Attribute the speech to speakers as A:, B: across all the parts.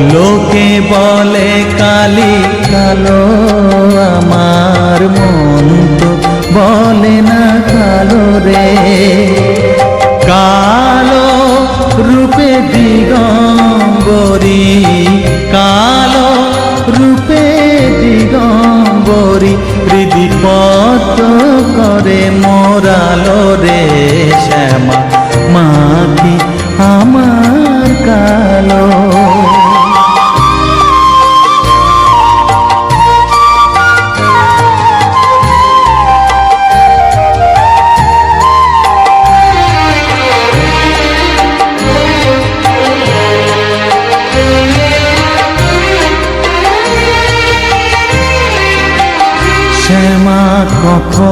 A: লোকে বলে কালি, কালো আমার মন তো বলে না কালো রে। কালো রূপে দিগম্বরী, কালো রূপে দিগম্বরী হৃদিপত করে মোরালো রে শ্যামা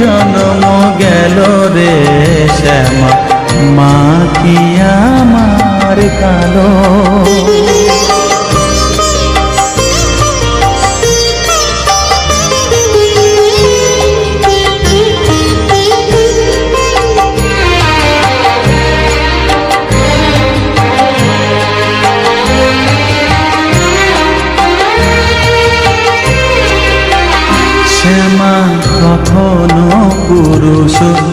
A: জন্ম গেল রে শ্যামা। মা কি আমার কালো? শ্যামা পুরুষ